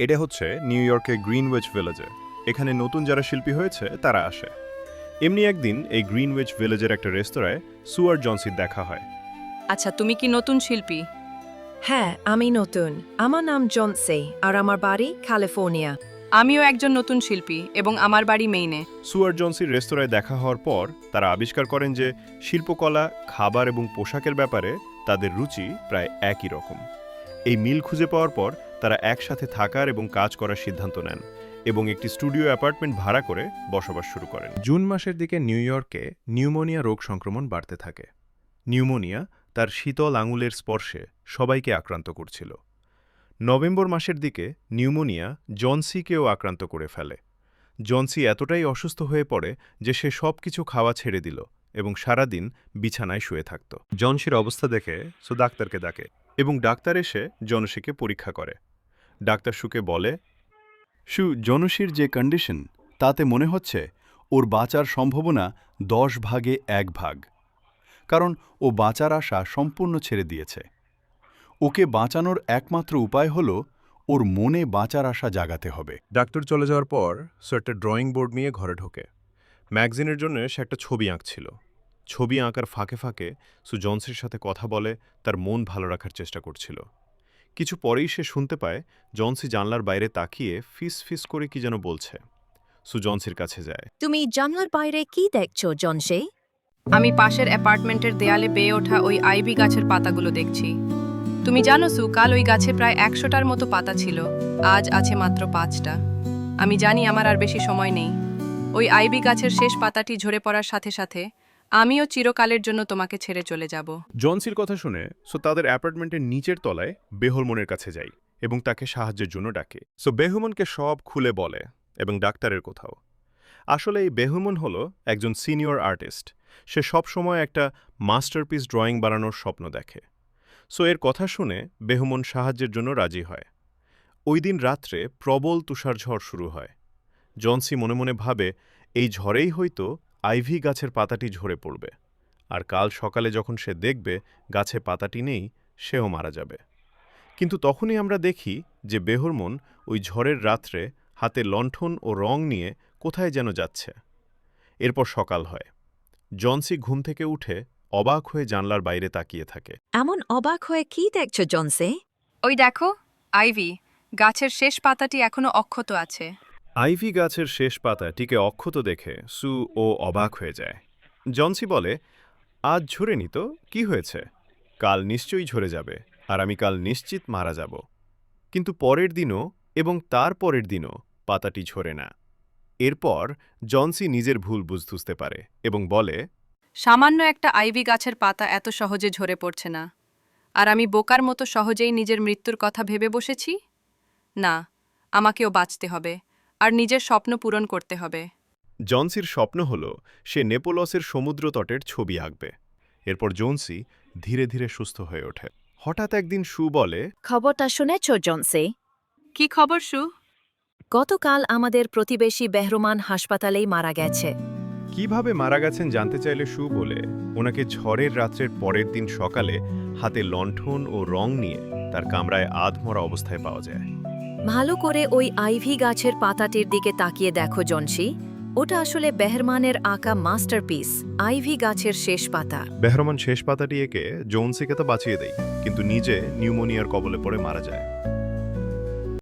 এটা হচ্ছে নিউ ইয়র্কের গ্রিনওয়েজ ভিলেজে। এখানে নতুন যারা শিল্পী হয়েছে তারা আসে। এমনি একদিন এই গ্রিনওয়েজ ভিলেজের একটা রেস্তোরাঁয় সুয়ার জনসির দেখা হয়। আচ্ছা তুমি কি নতুন শিল্পী? হ্যাঁ আমি নতুন। আমার নাম জনসে আর আমার বাড়ি ক্যালিফোর্নিয়া। আমিও একজন নতুন শিল্পী এবং আমার বাড়ি মেইনে। সুয়ার জনসির রেস্তোরাঁয় দেখা হওয়ার পর তারা আবিষ্কার করেন যে শিল্পকলা খাবার এবং পোশাকের ব্যাপারে তাদের রুচি প্রায় একই রকম। এই মিল খুঁজে পাওয়ার পর তারা একসাথে থাকার এবং কাজ করার সিদ্ধান্ত নেন এবং একটি স্টুডিও অ্যাপার্টমেন্ট ভাড়া করে বসবাস শুরু করেন। জুন মাসের দিকে নিউ ইয়র্কে নিউমোনিয়া রোগ সংক্রমণ বাড়তে থাকে। নিউমোনিয়া তার শীতল আঙুলের স্পর্শে সবাইকে আক্রান্ত করছিল। নভেম্বর মাসের দিকে নিউমোনিয়া জনসিকেও আক্রান্ত করে ফেলে। জনসি এতটাই অসুস্থ হয়ে পড়ে যে সে সব কিছু খাওয়া ছেড়ে দিল এবং সারাদিন বিছানায় শুয়ে থাকত। জনসির অবস্থা দেখে সো ডাক্তারকে ডাকে এবং ডাক্তার এসে জনসিকে পরীক্ষা করে। ডাক্তার সুকে বলে, সু জনশীর যে কন্ডিশন তাতে মনে হচ্ছে ওর বাঁচার সম্ভাবনা দশ ভাগে এক ভাগ। কারণ ও বাঁচার আশা সম্পূর্ণ ছেড়ে দিয়েছে। ওকে বাঁচানোর একমাত্র উপায় হল ওর মনে বাঁচার আশা জাগাতে হবে। ডাক্তার চলে যাওয়ার পর সে একটা ড্রয়িং বোর্ড নিয়ে ঘরে ঢোকে। ম্যাগাজিনের জন্য সে একটা ছবি আঁকছিল। ছবি আঁকার ফাঁকে ফাঁকে সু জনসের সাথে কথা বলে, তার মন ভালো রাখার চেষ্টা করছিল। কিছু পরেই সে শুনতে পায় জনসি জানলার বাইরে তাকিয়ে ফিস ফিস করে কি যেন বলছে। সু জনসির কাছে যায়। তুমি জানলার বাইরে কি দেখছ জনসে? আমি পাশের অ্যাপার্টমেন্টের দেয়ালে বেয়ে ওঠা ওই আইভি গাছের পাতাগুলো দেখছি। তুমি জানো সু কাল ওই গাছে প্রায় একশোটার মতো পাতা ছিল। আজ আছে মাত্র পাঁচটা। আমি জানি আমার আর বেশি সময় নেই। ওই আইভি গাছের শেষ পাতাটি ঝরে পড়ার সাথে সাথে আমিও চিরকালের জন্য তোমাকে ছেড়ে চলে যাব। জনসির কথা শুনে সো তাদের অ্যাপার্টমেন্টের নিচের তলায় বেহরমনের কাছে যাই এবং তাকে সাহায্যের জন্য ডাকে। সো বেহুমনকে সব খুলে বলে এবং ডাক্তারের কোথাও। আসলে এই বেহুমন হল একজন সিনিয়র আর্টিস্ট। সে সবসময় একটা মাস্টারপিস ড্রয়িং বানানোর স্বপ্ন দেখে। সো এর কথা শুনে বেহুমন সাহায্যের জন্য রাজি হয়। ওই দিন রাত্রে প্রবল তুষারঝড় শুরু হয়। জনসি মনে মনে ভাবে, এই ঝড়েই হয়তো আইভি গাছের পাতাটি ঝরে পড়বে আর কাল সকালে যখন সে দেখবে গাছে পাতাটি নেই সেও মারা যাবে। কিন্তু তখনই আমরা দেখি যে বেহরমন ওই ঝড়ের রাত্রে হাতে লণ্ঠন ও রং নিয়ে কোথায় যেন যাচ্ছে। এরপর সকাল হয়। জনসি ঘুম থেকে উঠে অবাক হয়ে জানলার বাইরে তাকিয়ে থাকে। এমন অবাক হয়ে কি দেখছ জনসে? ওই দেখো আইভি গাছের শেষ পাতাটি এখনও অক্ষত আছে। আইভি গাছের শেষ পাতাটিকে অক্ষত দেখে সু ও অবাক হয়ে যায়। জনসি বলে, আজ ঝরেনি তো? কি হয়েছে? কাল নিশ্চয়ই ঝরে যাবে, আর আমি কাল নিশ্চিত মারা যাব। কিন্তু পরের দিনও এবং তার পরের দিনও পাতাটি ঝরে না। এরপর জনসি নিজের ভুল বুঝতে পারে এবং বলে, সামান্য একটা আইভি গাছের পাতা এত সহজে ঝরে পড়ছে না। আর আমি বোকার মতো সহজেই নিজের মৃত্যুর কথা ভেবে বসেছি? না, আমাকেও বাঁচতে হবে। আর নিজের স্বপ্ন পূরণ করতে হবে। জনসির স্বপ্ন হল সে নেপোলসের সমুদ্র তটের ছবি আঁকবে। এরপর জোনসি ধীরে ধীরে সুস্থ হয়ে ওঠে। হঠাৎ একদিন সু বলে খবরটা শুনেছ জনসে? কি খবর সু গতকাল আমাদের প্রতিবেশী বেহরমান হাসপাতালেই মারা গেছে। কীভাবে মারা গেছেন জানতে চাইলে সু বলে ওনাকে ঝড়ের রাত্রের পরের দিন সকালে হাতে লণ্ঠন ও রং নিয়ে তার কামরায় আধমরা অবস্থায় পাওয়া যায়। ভালো করে ওই আইভি গাছের পাতাটির দিকে তাকিয়ে দেখো, জনসি। ওটা আসলে বেহরমানের আঁকা মাস্টারপিস, আইভি গাছের শেষ পাতা। বেহরমান শেষ পাতাটি একে জোনসিকে তো বাঁচিয়ে দেয় কিন্তু নিজে নিউমোনিয়ার কবলে পড়ে মারা যায়।